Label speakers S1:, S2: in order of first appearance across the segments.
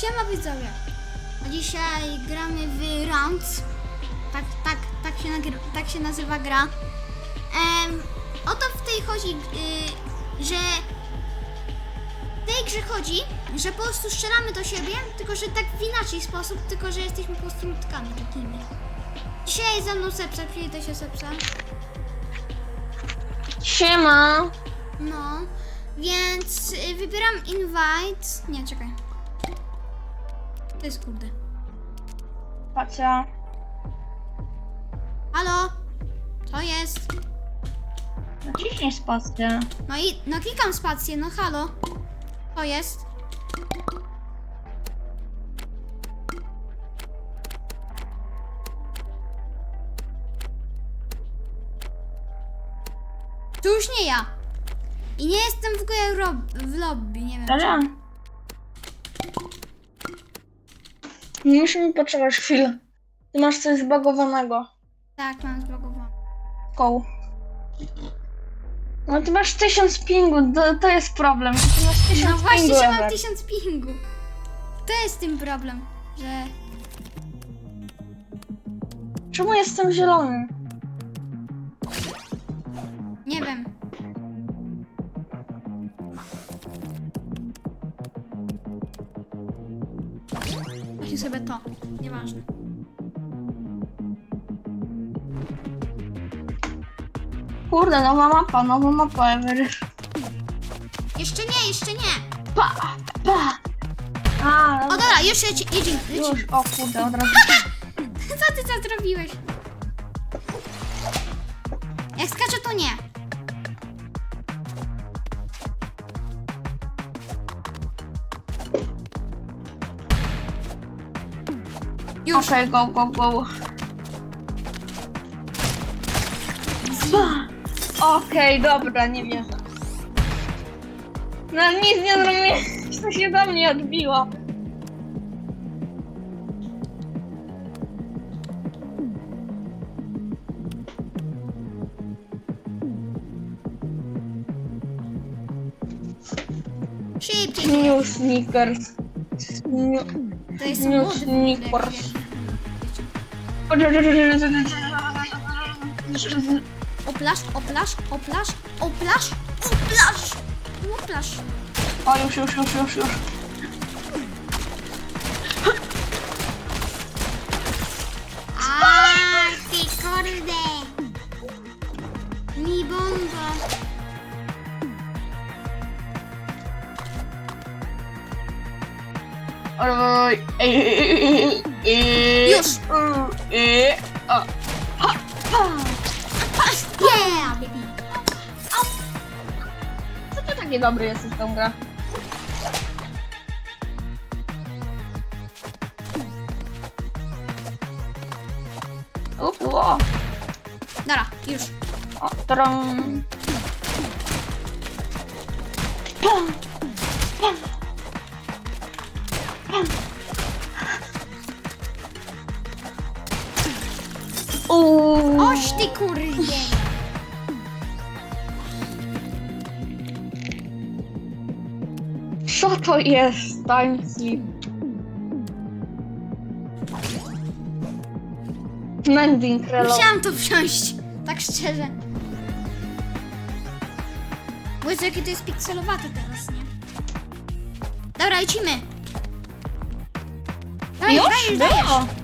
S1: Siema widzowie. A dzisiaj gramy w Rounds. Tak, tak, tak, się, nagry- tak się nazywa gra. Em, o to w tej chodzi, y, że w tej grze chodzi, że po prostu strzelamy do siebie, tylko że tak w inaczej sposób, tylko że jesteśmy po prostu ludkami takimi. Dzisiaj jest ze mną Sepsa, przyjdę się Sepsa.
S2: Siema.
S1: No, więc y, wybieram invite. Nie, czekaj. To jest kurde.
S2: Pacia.
S1: Halo? Co jest?
S2: Naciśnij spację.
S1: No i no klikam spację, no halo. To jest. To już nie ja. I nie jestem w ogóle w, w lobby, nie wiem.
S2: Dobra. Musimy poczekać chwilę. Ty masz coś zbagowanego.
S1: Tak, mam zblokowane.
S2: Koł. No ty masz tysiąc pingu, to, to jest problem. Ty masz tysiąc
S1: No właśnie,
S2: pingu.
S1: że mam tysiąc pingu. To jest tym problem, że...
S2: Czemu jestem zielony?
S1: Nie wiem. Sobie to. Nieważne.
S2: Kurde, nowa mapa, nowa mapa, Ever.
S1: Jeszcze nie, jeszcze nie.
S2: Pa, pa. A,
S1: O
S2: dobra.
S1: dobra, już leci, leci.
S2: Już, o kurde, od razu.
S1: Co ty co zrobiłeś? Jak skaczę, to nie.
S2: Okej, go, go, go. Okej, dobra, nie wierzę. No nic nie zrobiłem, to się do mnie odbiło.
S1: Szybciej.
S2: New sneakers. New,
S1: To jest
S2: new sneakers.
S1: Oplasz, oplasz, oplasz, oplasz, oplasz, oplasz.
S2: O, już, już, już, już, już.
S1: A, ty kurde. Mi bomba.
S2: Oj, ej, ej, o.
S1: Yeah, baby.
S2: Co ty taki dobry jesteś w tą grę? Upu, o,
S1: Dobra, już.
S2: o, tron. Uuu.
S1: Oś ty kurde.
S2: Co to jest time sleep? Mending reload.
S1: Musiałam to wziąć, tak szczerze. Bo jakie to jest pikselowate teraz, nie? Dobra, lecimy. Dajesz,
S2: Już
S1: dajesz, dajesz.
S2: było.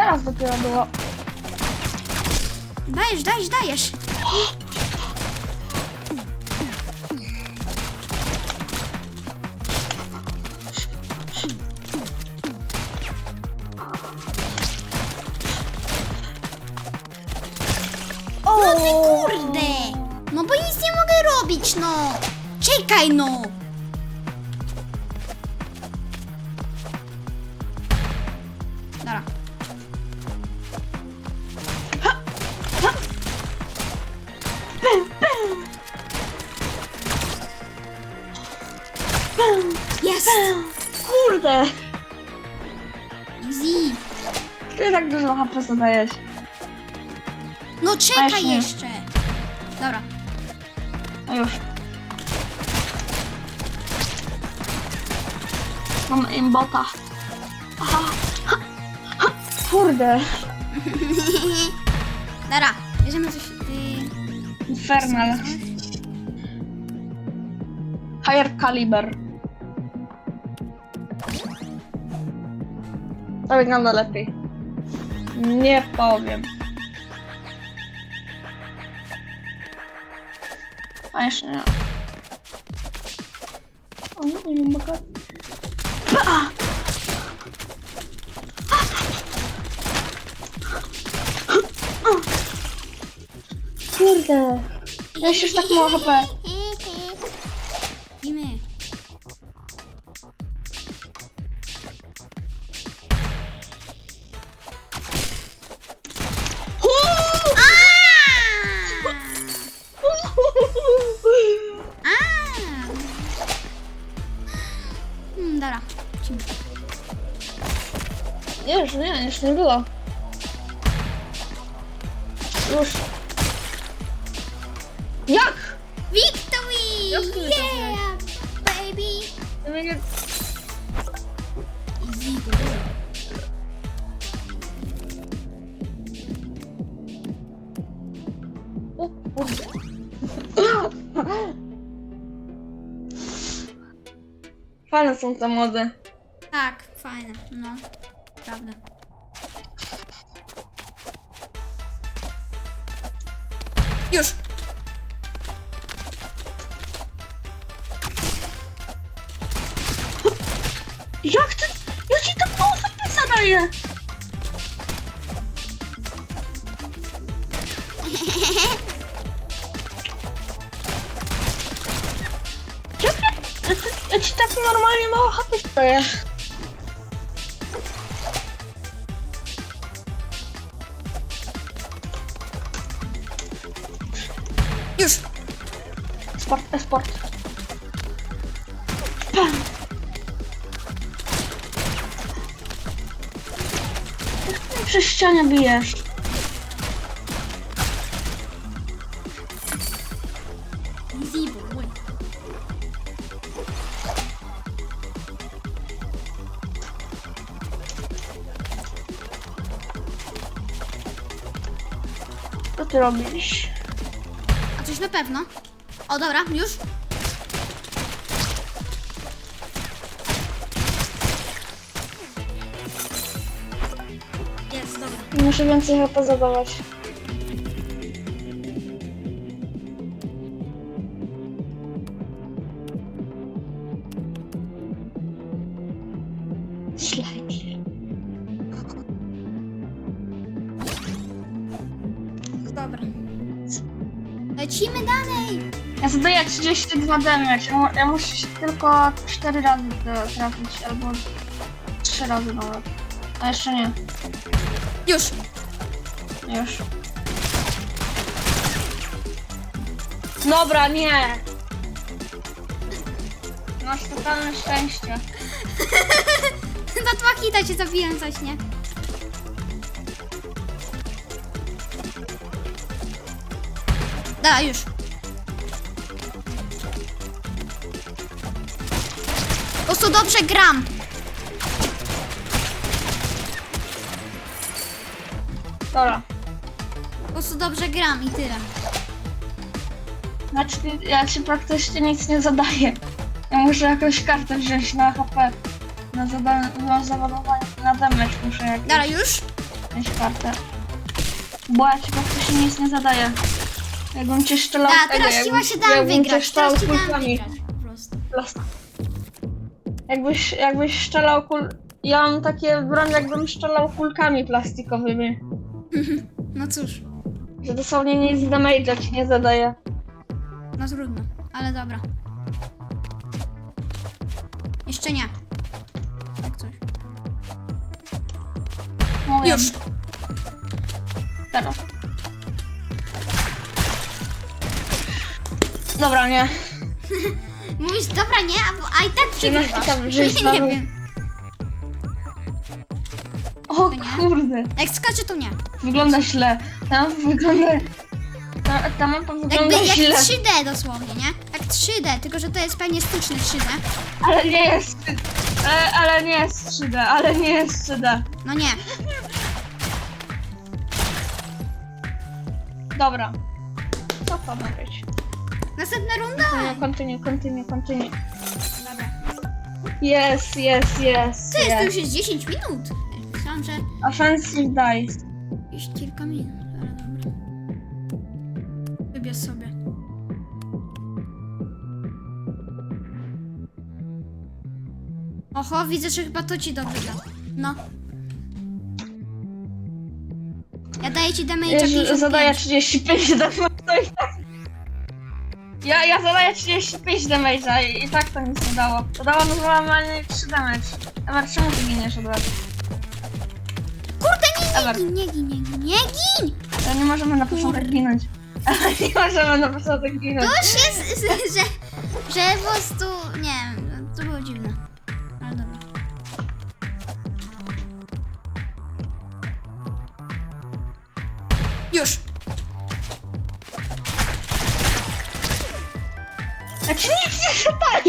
S2: Teraz dopiero było.
S1: Dajesz, dajesz, dajesz. No ty kurde! No bo nic nie mogę robić, no! Czekaj, no!
S2: Dużo HP zadajesz.
S1: No czekaj
S2: Właśnie.
S1: jeszcze! Dobra.
S2: No już. Mam aimbota. Aha. Ha. Ha. Kurde.
S1: Dobra, bierzemy coś... Yy,
S2: Infernal. Higher caliber. To wygląda lepiej. Nie powiem. A jeszcze nie. O, nie mogę. A! Kurde. Ja już tak mało już nie, już nie było. Już. Jak?
S1: Victory!
S2: Jak ty
S1: Yeah, baby! Easy go.
S2: O, kurde. Fajne są te mody.
S1: Tak, fajne, no. Prawda. Już!
S2: Jak ty? Ja ci tak mało HP zadaję. Jak ja, ja, ci tak normalnie mało HP zadaję. Sport, esport. Przez ścianę bijesz. Co ty robisz?
S1: A coś na pewno. O, dobra, już. Jest, dobra.
S2: Muszę więcej HP zadawać. 32 damage. Ja, ja muszę się tylko 4 razy trafić, albo 3 razy nawet. A jeszcze nie.
S1: Już.
S2: Już. Dobra, nie. Masz totalne szczęście.
S1: Za dwa hita cię zabiłem coś, nie? Da, już. Prostu dobrze gram.
S2: Dobra.
S1: Po prostu dobrze gram i tyle.
S2: Znaczy, ja ci praktycznie nic nie zadaję. Ja muszę jakąś kartę wziąć na HP. Na, zada na załadowanie, na damage muszę jakąś
S1: Dobra, już?
S2: wziąć kartę. Bo ja ci praktycznie nic nie zadaję. Jakbym cię szczelał
S1: Da,
S2: tego,
S1: teraz ci
S2: jakbym-
S1: właśnie dam
S2: jakbym cię
S1: wygrać. Teraz ci dam
S2: kulkami.
S1: wygrać. Po prostu.
S2: Jakbyś, jakbyś strzelał kul... Ja mam takie broń, jakbym strzelał kulkami plastikowymi.
S1: No cóż,
S2: Że dosłownie nic damage'a ci nie zadaje.
S1: no trudno, ale dobra. Jeszcze nie. Tak coś.
S2: No, wiem.
S1: Już.
S2: Teraz. Dobra, nie.
S1: Mówisz, dobra, nie, a, a i tak
S2: Czy masz
S1: przegrywasz.
S2: tam żyć
S1: nie
S2: znowu?
S1: wiem.
S2: O
S1: nie?
S2: kurde.
S1: Jak skacze, to nie.
S2: Wygląda źle. Tam wygląda... Ta, ta mapa
S1: Jakby
S2: wygląda
S1: jak
S2: źle.
S1: 3D dosłownie, nie? Jak 3D, tylko że to jest pewnie styczne 3D.
S2: Ale nie jest. E, ale nie jest 3D, ale nie jest 3D.
S1: No nie.
S2: Dobra. Co to ma być?
S1: Następna runda.
S2: Continue, continue, continue. Yes, yes, yes,
S1: To jest, to
S2: yes.
S1: już jest 10 minut. Myślałam, że
S2: Offensive dice.
S1: już kilka minut. Ale dobra. Wybierz sobie. Oho, widzę, że chyba to ci dobrze da. No. Ja daję ci damage
S2: Ja
S1: 55.
S2: zadaję 35 damage, to i tak... Ja, ja zadaję 35 damage'a i, i tak to nic nie dało. To dało normalnie 3 damage. Ewa, czemu ty giniesz od razu?
S1: Kurde, nie,
S2: Ewer.
S1: nie gin, nie gin, nie gin, nie gin!
S2: To nie możemy na początek ginąć. nie możemy na początek ginąć.
S1: To już jest, że, że po prostu, nie wiem,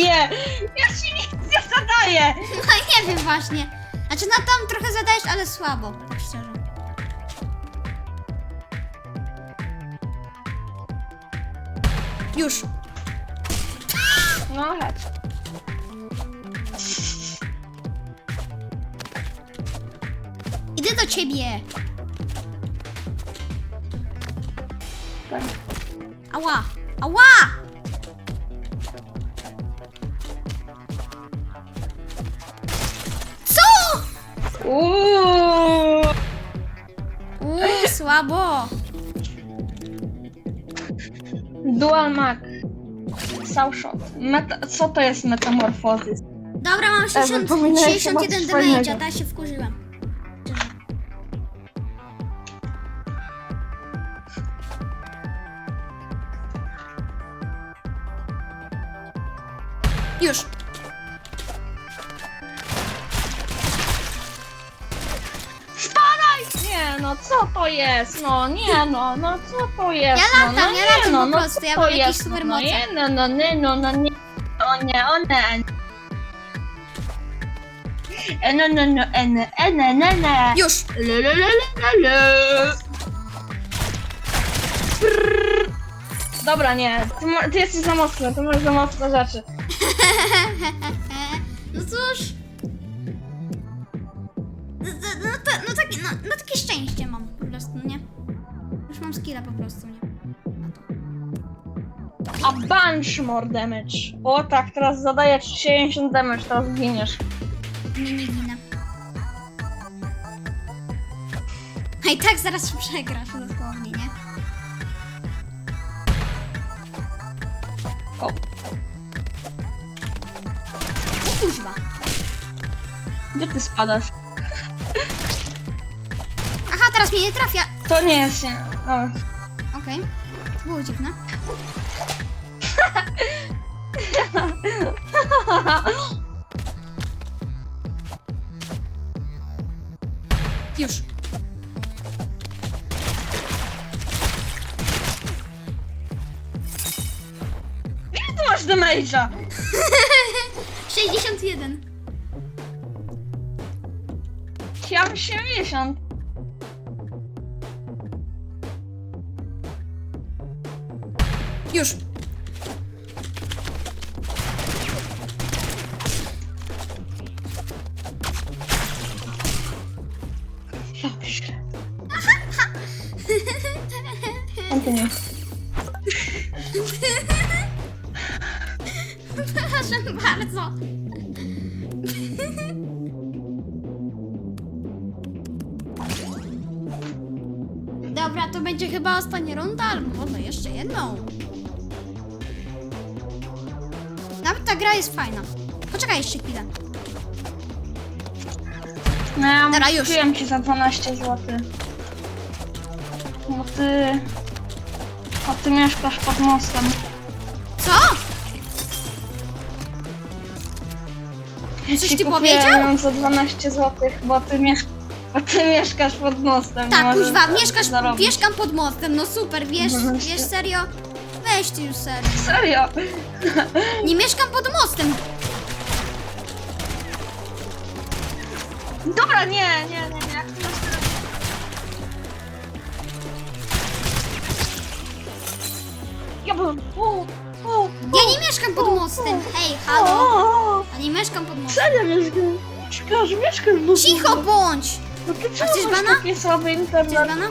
S2: zadaję! Ja ci nic nie zadaję!
S1: No nie wiem właśnie. Znaczy na tam trochę zadajesz, ale słabo, tak szczerze. Już.
S2: No chodź.
S1: Idę do ciebie.
S2: Tak.
S1: Ała. Ała!
S2: Uuuu!
S1: Uuu, słabo.
S2: Dual mag. Soundshot. Meta, co to jest metamorfozis?
S1: Dobra, mam 60,
S2: zapominałem się
S1: 61
S2: bardzo fajnego.
S1: damage'a, ta się wkurzyłam.
S2: Nie no, co to jest? No nie no, no co to jest?
S1: Ja
S2: no,
S1: latam,
S2: no,
S1: ja
S2: nie,
S1: latam
S2: no,
S1: po
S2: no,
S1: prostu,
S2: co
S1: ja
S2: to
S1: mam jakieś
S2: jest?
S1: supermoce.
S2: No nie, no, no, nie, no, no nie. O nie, o nie. E, no, no, no, e, ne, e, ne, ne, ne.
S1: Już.
S2: Le, le, le, le, le, le. Prrr. Dobra, nie, ty, mo- ty jesteś za mocny, ty masz za mocne rzeczy.
S1: No cóż. No, no, no, to, no, takie, no, no takie szczęście mam po prostu, nie? Już mam skilla po prostu, nie?
S2: A bunch more damage. O tak, teraz zadaję ci 70 damage, teraz giniesz.
S1: Nie, nie ginę. A i tak zaraz przegrasz dosłownie, nie?
S2: O.
S1: O kuźwa.
S2: Gdzie ty spadasz?
S1: Teraz mnie nie trafia.
S2: To nie jest się. O.
S1: Okej. To było dziwne. Już.
S2: Ile ty masz damage'a?
S1: 61.
S2: Ja mam 70.
S1: Już.
S2: Dobrze.
S1: Przepraszam bardzo. Dobra, to będzie chyba ostatnia runda, ale może jeszcze jedną. Gra jest fajna. Poczekaj jeszcze chwilę.
S2: No ja
S1: Dobra, już.
S2: kupiłem ci za 12 zł. Bo ty... Bo ty mieszkasz pod mostem.
S1: Co? Coś
S2: Ci kupiłem
S1: powiedział?
S2: za 12 zł, bo ty, miesz... bo ty mieszkasz pod mostem.
S1: Tak,
S2: możesz
S1: kuźwa, mieszkasz,
S2: zarobić.
S1: mieszkam pod mostem, no super, wiesz, wiesz serio? Ty już serio.
S2: Serio?
S1: Nie mieszkam pod mostem.
S2: Dobra, nie, nie, nie, nie. to Ja byłem. U, u, u.
S1: Ja nie mieszkam pod mostem. Hej, halo.
S2: O,
S1: Ja nie mieszkam pod mostem.
S2: Serio mieszkasz w Lublinie.
S1: Cicho bądź!
S2: No ty co
S1: chcesz
S2: masz
S1: bana?
S2: taki słaby
S1: Chcesz
S2: internet?
S1: bana?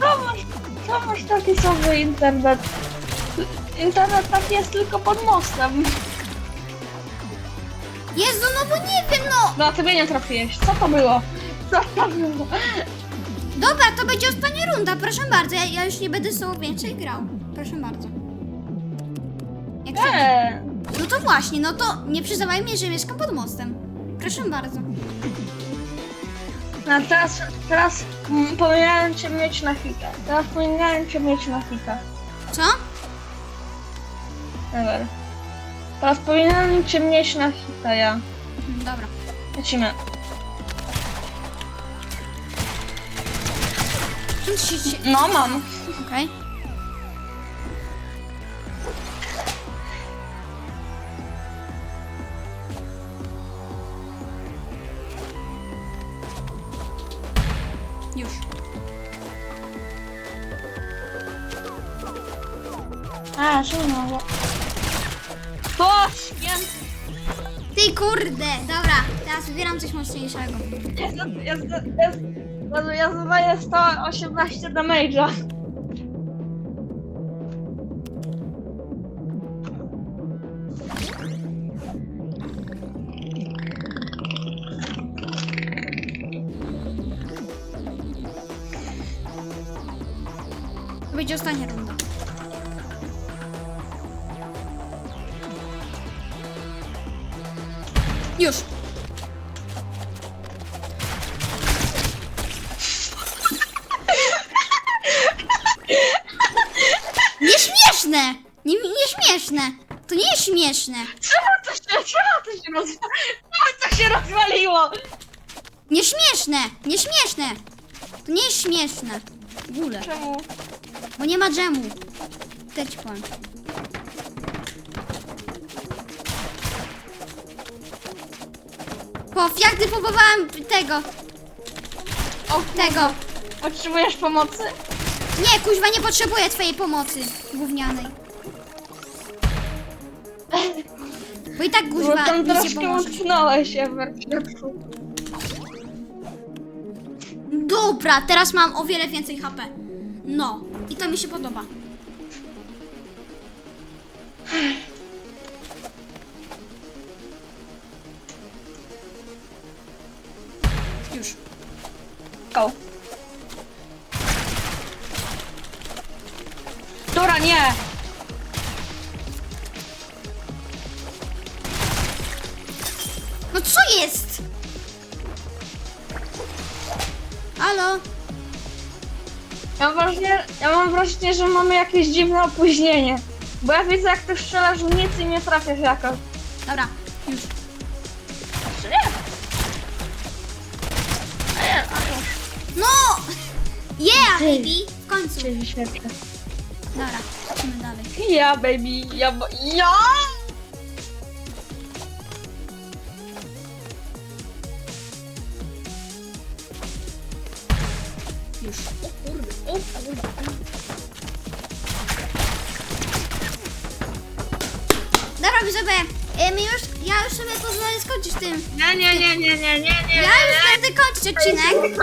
S2: Co masz, co masz taki słaby internet? Internet tak jest tylko pod mostem.
S1: Jezu, no bo nie wiem, no!
S2: No, a ty mnie nie trafiłeś. Co to było? Co to było?
S1: Dobra, to będzie ostatnia runda, proszę bardzo. Ja, ja już nie będę z tobą więcej grał. Proszę bardzo. Jak chcesz.
S2: Eee.
S1: No to właśnie, no to nie przyznawaj mnie, że mieszkam pod mostem. Proszę bardzo.
S2: No teraz, teraz mm, powinienem cię mieć na hita. Teraz powinienem cię mieć na hita.
S1: Co?
S2: Ever. Teraz powinienem mieć na hita, ja.
S1: Mhm, Dobra.
S2: Lecimy.
S1: Czym się...
S2: No, mam.
S1: Okej. Już.
S2: A, no. To
S1: Ty kurde, dobra, teraz wybieram coś mocniejszego.
S2: Jest, jest, jest, Jezu, ja zadaję 118 damage'a.
S1: Już. Nieśmieszne! Nie, nieśmieszne! To nie jest śmieszne!
S2: Czemu to się, czemu to się rozwaliło? Czemu to się rozwaliło?
S1: Nieśmieszne! Nieśmieszne! To nie jest śmieszne. W ogóle.
S2: Czemu?
S1: Bo nie ma dżemu. Teď powiem. Jak gdy próbowałam tego,
S2: O,
S1: tego.
S2: Potrzebujesz pomocy?
S1: Nie, kuźwa, nie potrzebuję twojej pomocy gównianej. Bo i tak
S2: Bo
S1: kuźwa
S2: tam
S1: nic nie
S2: troszkę
S1: pomoże.
S2: utknąłeś, Ewer, w środku.
S1: Dobra, teraz mam o wiele więcej HP. No, i to mi się podoba.
S2: Go. Dobra, nie!
S1: No co jest? Halo?
S2: Ja mam, wrażenie, ja mam wrażenie, że mamy jakieś dziwne opóźnienie. Bo ja widzę, jak ty strzelasz w nic i nie trafiasz jakoś.
S1: Dobra, już.
S2: Czy nie? A nie, a już.
S1: No! Yeah, baby! W końcu. Dobra, lecimy dalej.
S2: Ja, baby, ja, bo- ja!
S1: Skończyć tym.
S2: Nie, nie, nie, nie, nie, nie, nie.
S1: Ja już będę kończyć odcinek.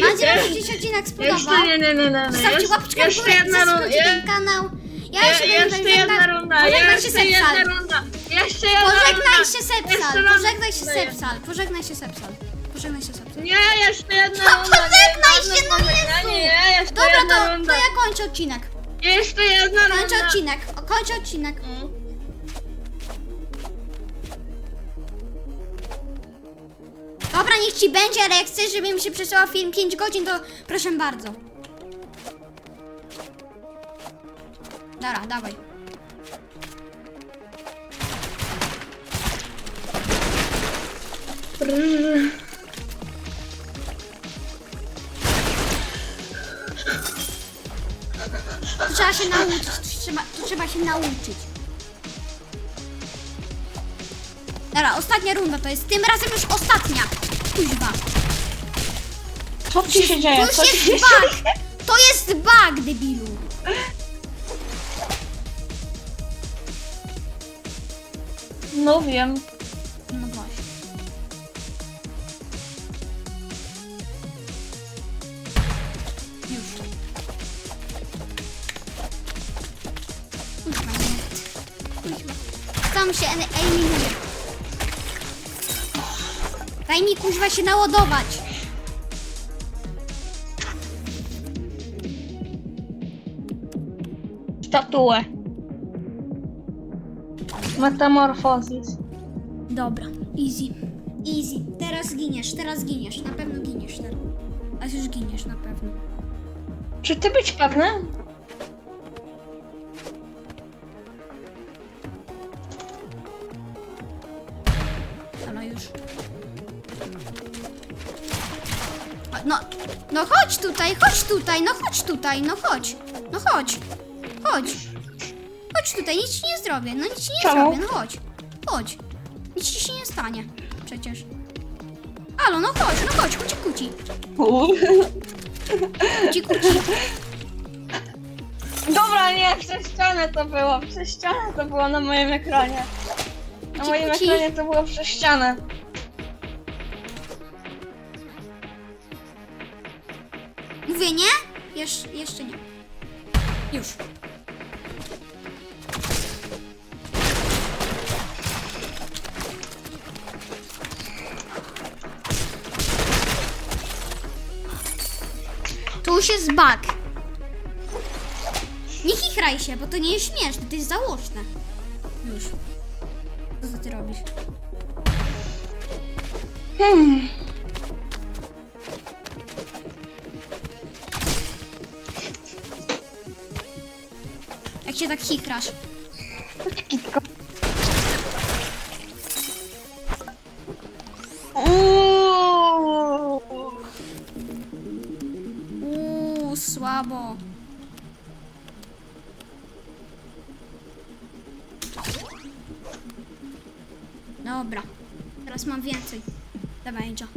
S1: Mam nadzieję, że Ci się odcinek spodobał.
S2: Jeszcze nie, nie, nie, nie, nie.
S1: Zostawcie
S2: Jeszcze-
S1: w
S2: Jeszcze
S1: górę
S2: jedna runda.
S1: ten kanał. Ja
S2: Jeszcze
S1: będę
S2: jedna runda.
S1: Pożegnaj się
S2: Jeszcze jedna runda. Jeszcze jedna
S1: Pożegnaj
S2: runda.
S1: się
S2: Jeszcze
S1: Sepsal. Pożegnaj się Sepsal. Pożegnaj się Sepsal. Pożegnaj się Sepsal.
S2: Nie, jeszcze jedna
S1: No,
S2: runda.
S1: pożegnaj
S2: nie,
S1: się, no
S2: nie,
S1: Jezu.
S2: Nie, nie, jeszcze
S1: Dobra,
S2: jedna
S1: to, to
S2: runda.
S1: ja kończę odcinek.
S2: Jeszcze jedna runda.
S1: Kończę odcinek. O, Kończę odcinek.
S2: Mm.
S1: Dobra, niech ci będzie, ale jak chcesz, żebym się przesłał film 5 godzin, to proszę bardzo. Dobra, dawaj. To trzeba się nauczyć, trzeba, trzeba się nauczyć. Dobra, ostatnia runda to jest, tym razem już ostatnia. Kuźwa.
S2: Co ci się dzieje?
S1: To
S2: Co ci
S1: jest
S2: się
S1: bug!
S2: dzieje?
S1: To jest bug, debilu!
S2: No wiem.
S1: No właśnie. Już. Kuźwa, nie. Kuźwa. Tam się eliminuje. Daj mi kuźwa się naładować.
S2: Statuę. Metamorfozis.
S1: Dobra, easy. Easy. Teraz giniesz, teraz giniesz. Na pewno giniesz teraz. A już giniesz na pewno.
S2: Czy ty być pewny?
S1: No, chodź tutaj, chodź tutaj, no chodź tutaj, no chodź. No chodź. Chodź. Chodź tutaj, nic ci nie zrobię, no nic ci nie
S2: Czemu?
S1: zrobię, no chodź. Chodź. Nic ci się nie stanie. Przecież. Halo, no chodź, no chodź, kuci kuci. Kuci kuci.
S2: Dobra, nie, przez ścianę to było. Przez ścianę to było na moim ekranie. Na moim ekranie to było przez ścianę.
S1: Mówię nie? Jesz, jeszcze nie. Już. Tu już jest bug. Nie chichraj się, bo to nie jest śmieszne, to jest założne. Już. Co ty robisz?
S2: Hmm.
S1: Się tak chichrasz?
S2: Kitko.
S1: Uuu, słabo. Dobra. Teraz mam więcej. Dawaj, Angel.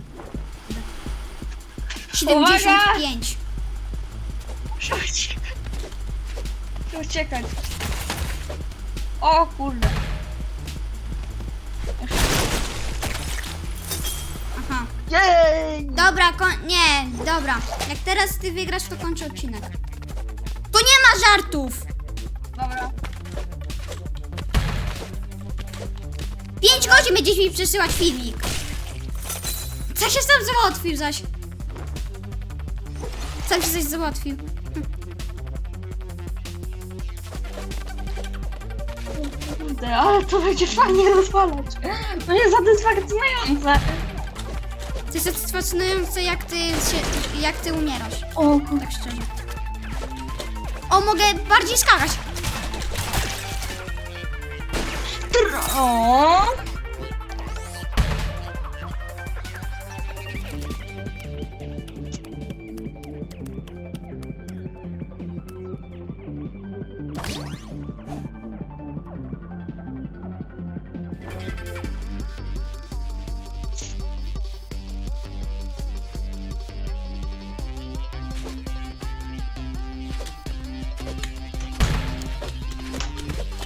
S1: 75.
S2: Muszę uciekać. Muszę uciekać. O kurde.
S1: Aha.
S2: Jej!
S1: Dobra, kon- nie, dobra. Jak teraz ty wygrasz, to kończę odcinek. To nie ma żartów!
S2: Dobra.
S1: 5 godzin będziesz mi przesyłać filmik. Co się sam załatwił zaś? Sam się coś załatwił.
S2: Kurde, ale to będzie fajnie rozwalać. To jest satysfakcjonujące.
S1: To jest satysfakcjonujące, jak ty, się, jak ty umierasz.
S2: O kurde.
S1: Tak szczerze. O, mogę bardziej skakać.
S2: O.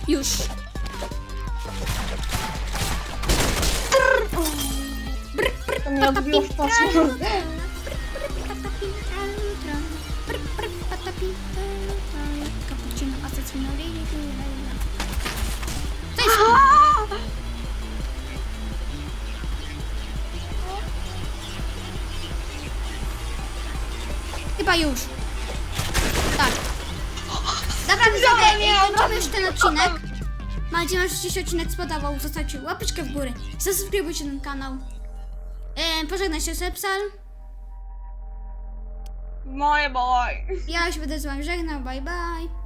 S1: Już.
S2: To mnie odbiło w pasmo.
S1: Ci się odcinek spodobał. Zostawcie łapeczkę w górę. Zasubskrybujcie ten kanał. E, pożegnaj się Sepsal.
S2: Moje boy.
S1: Ja się będę z Wami żegnał. Bye bye.